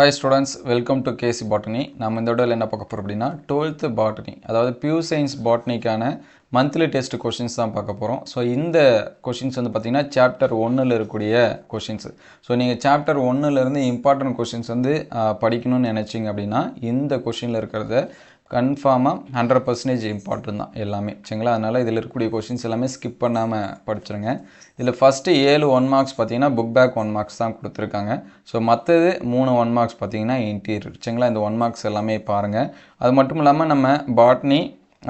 Hi students welcome to KC botany நம்ம இந்த விடவில் என்ன பார்க்க போகிறோம் அப்படின்னா டுவெல்த்து பாட்டனி அதாவது பியூ சயின்ஸ் பாட்டனிக்கான மந்த்லி டெஸ்ட் கொஷின்ஸ் தான் பார்க்க போகிறோம் ஸோ இந்த கொஷின்ஸ் வந்து பார்த்திங்கன்னா சாப்டர் ஒன்றில் இருக்கக்கூடிய கொஷின்ஸ் ஸோ நீங்கள் சாப்டர் ஒன்றுலேருந்து இம்பார்ட்டன்ட் கொஷின்ஸ் வந்து படிக்கணும்னு நினச்சிங்க அப்படின்னா இந்த கொஷினில் இருக்கிறத கன்ஃபார்மாக ஹண்ட்ரட் பர்சன்டேஜ் இம்பார்ட்டன்ட் தான் எல்லாமே. சரிங்களா? அதனால் இதில் இருக்கக்கூடிய கொஷின்ஸ் எல்லாமே ஸ்கிப் பண்ணாமல் படிச்சிருங்க. இதில் ஃபஸ்ட்டு ஏழு ஒன் மார்க்ஸ் பார்த்தீங்கன்னா புக் பேக் ஒன் மார்க்ஸ் தான் கொடுத்துருக்காங்க. ஸோ மற்றது மூணு ஒன் மார்க்ஸ் பார்த்தீங்கன்னா இன்டீரியர் சரிங்களா? இந்த ஒன் மார்க்ஸ் எல்லாமே பாருங்கள் அது மட்டும் இல்லாமல் நம்ம பாட்னி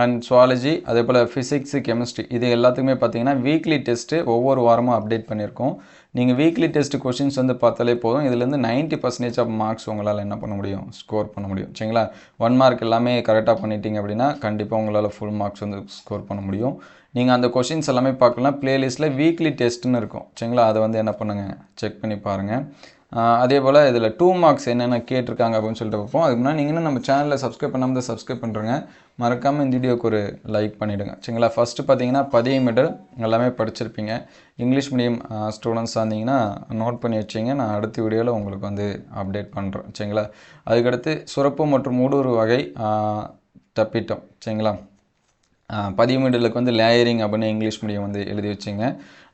அண்ட் சுவாலஜி அதே போல் ஃபிசிக்ஸு கெமிஸ்ட்ரி இது எல்லாத்துக்குமே பார்த்தீங்கன்னா வீக்லி டெஸ்ட்டு ஒவ்வொரு வாரமும் அப்டேட் பண்ணியிருக்கோம். நீங்கள் வீக்லி டெஸ்ட் கொஷின்ஸ் வந்து பார்த்தாலே போதும். இதுலேருந்து 90% பர்சன்டேஜ் ஆஃப் மார்க்ஸ் உங்களால் என்ன பண்ண முடியும்? ஸ்கோர் பண்ண முடியும். சரிங்களா? ஒன் மார்க் எல்லாமே கரெக்டாக பண்ணிட்டீங்க அப்படின்னா கண்டிப்பாக உங்களால் ஃபுல் மார்க்ஸ் வந்து ஸ்கோர் பண்ண முடியும். நீங்கள் அந்த கொஷின்ஸ் எல்லாமே பார்க்கலாம். ப்ளேலிஸ்ட்டில் வீக்லி டெஸ்ட்டுன்னு இருக்கும். சரிங்களா? அதை வந்து என்ன பண்ணுங்கள் செக் பண்ணி பாருங்கள் அதே போல் இதில் டூ மார்க்ஸ் என்னென்ன கேட்டிருக்காங்க அப்படின்னு சொல்லிட்டு பார்ப்போம். அதுக்கு முன்னாடி நீங்கள் நம்ம சேனலில் சப்ஸ்கிரைப் பண்ணாமல் தான் சப்ஸ்கிரைப் பண்ணுறேங்க மறக்காமல் இந்த வீடியோக்கு ஒரு லைக் பண்ணிவிடுங்க சரிங்களா? ஃபஸ்ட்டு பார்த்தீங்கன்னா பதிய மெடல் எல்லாமே படிச்சிருப்பீங்க. இங்கிலீஷ் மீடியம் ஸ்டூடெண்ட்ஸாக இருந்தீங்கன்னா நோட் பண்ணி வச்சிங்க. நான் அடுத்த வீடியோவில் உங்களுக்கு வந்து அப்டேட் பண்ணுறேன் சரிங்களா? அதுக்கடுத்து சுரப்பு மற்றும் ஊடுருவு வகை தப்பிட்டோம். சரிங்களா? பதிவு மீடலுக்கு வந்து லேயரிங் அப்படின்னு இங்கிலீஷ் மீடியம் வந்து எழுதி வச்சிங்க.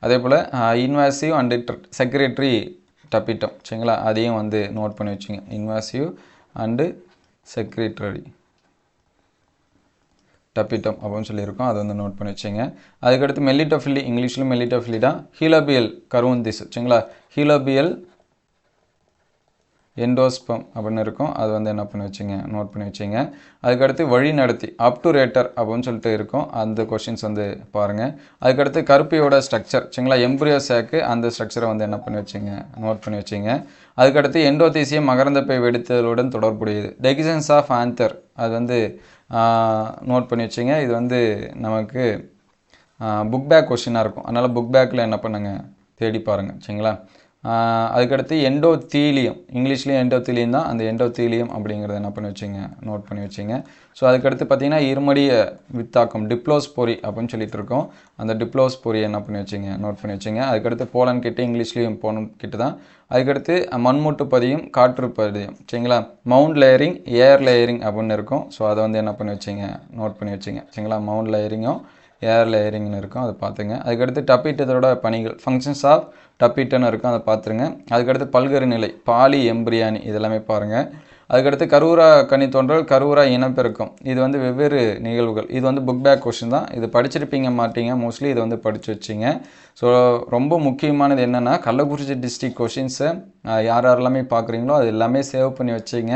அதே போல் இன்வாசிவ் அண்ட் செக்ரட்டரி தப்பிட்டோம். சரிங்களா? அதையும் வந்து நோட் பண்ணி வச்சுங்க. இன்வாசிவ் அண்டு செக்ரட்டரி டப்பிட்டம் அப்படின்னு சொல்லியிருக்கோம். அதை வந்து நோட் பண்ணி வச்சுங்க. அதுக்கடுத்து மெல்லிட்டோஃபிலி இங்கிலீஷில் மெல்லிட்டோஃபிலி தான். ஹீலோபியல் கருவந்திஸ் சரிங்களா? ஹீலோபியல் எண்டோஸ்பம் அப்படின்னு இருக்கும். அது வந்து என்ன பண்ணி வச்சுங்க? நோட் பண்ணி வச்சுங்க. அதுக்கடுத்து வழி நடத்தி அப் டு ரேட்டர் அப்படின்னு சொல்லிட்டு இருக்கும். அந்த கொஷின்ஸ் வந்து பாருங்கள் அதுக்கடுத்து கருப்பியோட ஸ்ட்ரக்சர் சரிங்களா? எம்புரியோ சேக்கு அந்த ஸ்ட்ரக்சரை வந்து என்ன பண்ணி வச்சுங்க? நோட் பண்ணி வச்சுங்க. அதுக்கடுத்து எண்டோதீசியம் மகரந்தப்பை வெடித்தலுடன் தொடர்புடையது. டெகிசன்ஸ் ஆஃப் ஆந்தர் அது வந்து நோட் பண்ணி வச்சுங்க. இது வந்து நமக்கு புக் பேக் கொஷினாக இருக்கும். அதனால் புக் பேக்கில் என்ன பண்ணுங்க? தேடி பாருங்கள் சரிங்களா? அதுக்கடுத்து எண்டோத்தீலியம் இங்கிலீஷ்லேயும் எண்டோத்தீலியம் தான். அந்த எண்டோத்தீலியம் அப்படிங்கிறத என்ன பண்ணி வச்சிங்க? நோட் பண்ணி வச்சிங்க. ஸோ அதுக்கடுத்து பார்த்தீங்கன்னா இருமடிய வித்தாக்கம் டிப்ளோஸ்பொரி அப்படின்னு சொல்லிட்டு இருக்கோம். அந்த டிப்ளோஸ்பொரி என்ன பண்ணி வச்சிங்க? நோட் பண்ணி வச்சிங்க. அதுக்கடுத்து போலன் கிட்ட இங்கிலீஷ்லேயும் போலன் கிட்ட தான். அதுக்கடுத்து மண்மூட்டு பதியும் காற்று பதியும். சரிங்களா? மவுண்ட் லேயரிங் ஏர் லேயரிங் அப்படின்னு இருக்கும். ஸோ அதை வந்து என்ன பண்ணி வச்சிங்க? நோட் பண்ணி வச்சிங்க. சரிங்களா? மவுண்ட் லேயரிங்கும் ஏர் லேயரிங்னு இருக்கும் அதை பார்த்துங்க. அதுக்கடுத்து டப்பிட்டதோட பணிகள் ஃபங்க்ஷன்ஸ் ஆஃப் டப்பீட்டன்னு இருக்கும் அதை பார்த்துருங்க. அதுக்கடுத்து பல்கரு நிலை பாலி எம்பிரியானி இதெல்லாமே பாருங்கள் அதுக்கடுத்து கரூரா கனி தோன்றல் கரூரா இனப்பெருக்கம் இது வந்து வெவ்வேறு நிகழ்வுகள். இது வந்து புக் பேக் கொஷின் தான். இது படிச்சிருப்பீங்க மாட்டீங்க. மோஸ்ட்லி இதை வந்து படித்து வச்சிங்க. ஸோ ரொம்ப முக்கியமானது என்னென்னா கள்ளக்குறிச்சி டிஸ்ட்ரிக் கொஷின்ஸை யார் யாரெல்லாமே பார்க்குறீங்களோ அது எல்லாமே சேவ் பண்ணி வச்சிங்க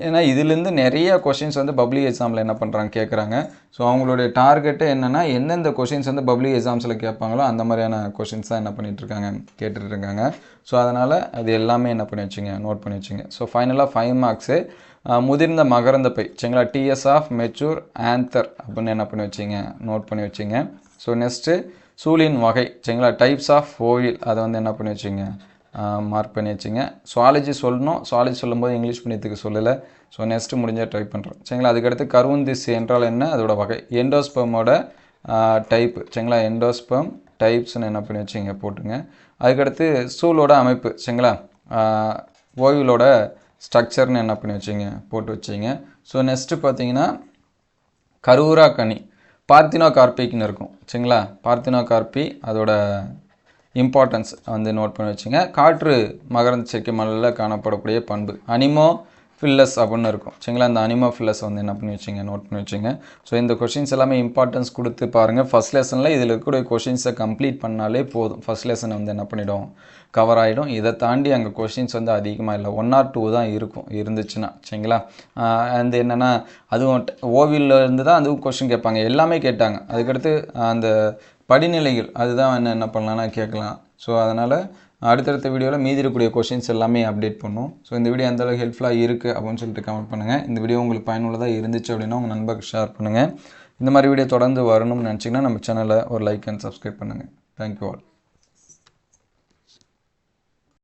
ஏன்னா இதுலேருந்து நிறைய கொஷின்ஸ் வந்து பப்ளிக் எக்ஸாமில் என்ன பண்ணுறாங்க கேட்குறாங்க ஸோ அவங்களுடைய டார்கெட்டு என்னென்னா எந்தெந்த கொஷின்ஸ் வந்து பப்ளிக் எக்ஸாம்ஸில் கேட்பாங்களோ அந்த மாதிரியான கொஷின்ஸ் தான் என்ன பண்ணிகிட்ருக்காங்க கேட்டுட்ருக்காங்க ஸோ அதனால் அது எல்லாமே என்ன பண்ணி வச்சுங்க நோட் பண்ணி வச்சுங்க ஸோ ஃபைனலாக ஃபைவ் மார்க்ஸு முதிர்ந்த மகரந்த பை சரிங்களா? டிஎஸ் ஆஃப் மெச்சூர் ஆந்தர் அப்படின்னு என்ன பண்ணி வச்சிங்க நோட் பண்ணி வச்சிங்க ஸோ நெக்ஸ்ட்டு சூழின் வகை சரிங்களா? டைப்ஸ் ஆஃப் ஓவில் அதை வந்து என்ன பண்ணி வச்சிங்க? மார்க் பண்ணி வச்சுங்க. சுவாலஜி சொல்லணும். சுவாலஜி சொல்லும்போது இங்கிலீஷ் மீடியத்துக்கு சொல்லலை. ஸோ நெக்ஸ்ட்டு முடிஞ்சால் ட்ரை பண்ணுறோம் சரிங்களா? அதுக்கடுத்து கருவுந்திஸ் என்றால் என்ன? அதோட வகை. எண்டோஸ்பமோட டைப்பு சரிங்களா? எண்டோஸ்பம் டைப்ஸ்னு என்ன பண்ணி வச்சுங்க? போட்டுங்க. அதுக்கடுத்து சூலோட அமைப்பு சரிங்களா? ஓவிலோட ஸ்ட்ரக்சர்னு என்ன பண்ணி வச்சிங்க? போட்டு வச்சிங்க. ஸோ நெக்ஸ்ட்டு பார்த்தீங்கன்னா கருவூரா கனி பார்த்தினோ கார்பிக்னு இருக்கும். சரிங்களா பார்த்தினோ கார்பி அதோட இம்பார்ட்டன்ஸ் வந்து நோட் பண்ணி வச்சுங்க. காற்று மகரந்த சேர்க்கை மலையில் காணப்படக்கூடிய பண்பு. அனிமோ ஃபில்லஸ் அப்படின்னு இருக்கும். சரிங்களா? இந்த அனிமா ஃபில்லஸ் வந்து என்ன பண்ணி வச்சுங்க? நோட் பண்ணி வச்சுங்க. ஸோ இந்த கொஷின்ஸ் எல்லாமே இம்பார்ட்டன்ஸ் கொடுத்து பாருங்கள் ஃபஸ்ட் லெசனில் இதில் இருக்கக்கூடிய கொஷின்ஸை கம்ப்ளீட் பண்ணாலே போதும். ஃபஸ்ட் லெசன் வந்து என்ன பண்ணிவிடும் கவர் ஆகிடும் இதை தாண்டி அங்கே கொஷின்ஸ் வந்து அதிகமாக இல்லை. ஒன் ஆர் டூ தான் இருக்கும். இருந்துச்சுன்னா. சரிங்களா? அந்த என்னென்னா அதுவும் ஓவியிலேருந்து தான் அதுவும் கொஷின் கேட்பாங்க. எல்லாமே கேட்டாங்க. அதுக்கடுத்து அந்த படிநிலைகள் அதுதான் என்ன என்ன பண்ணலான்னா கேட்கலாம். ஸோ அதனால் அடுத்தடுத்த வீடியோவில் மீதி இருக்கக்கூடிய கொஷின்ஸ் எல்லாமே அப்டேட் பண்ணும் ஸோ இந்த வீடியோ எந்த அளவுக்கு ஹெல்ப்ஃபுல்லாக இருக்குது அப்படின்னு சொல்லிட்டு கமெண்ட் பண்ணுங்கள் இந்த வீடியோ உங்களுக்கு பயனுள்ளதாக இருந்துச்சு அப்படின்னா உங்கள் நண்பருக்கு ஷேர் பண்ணுங்கள் இந்த மாதிரி வீடியோ தொடர்ந்து வரணும்னு நினச்சிங்கன்னா நம்ம சேனலை ஒரு லைக் அண்ட் சப்ஸ்கிரைப் பண்ணுங்கள் தேங்க்யூ ஆல்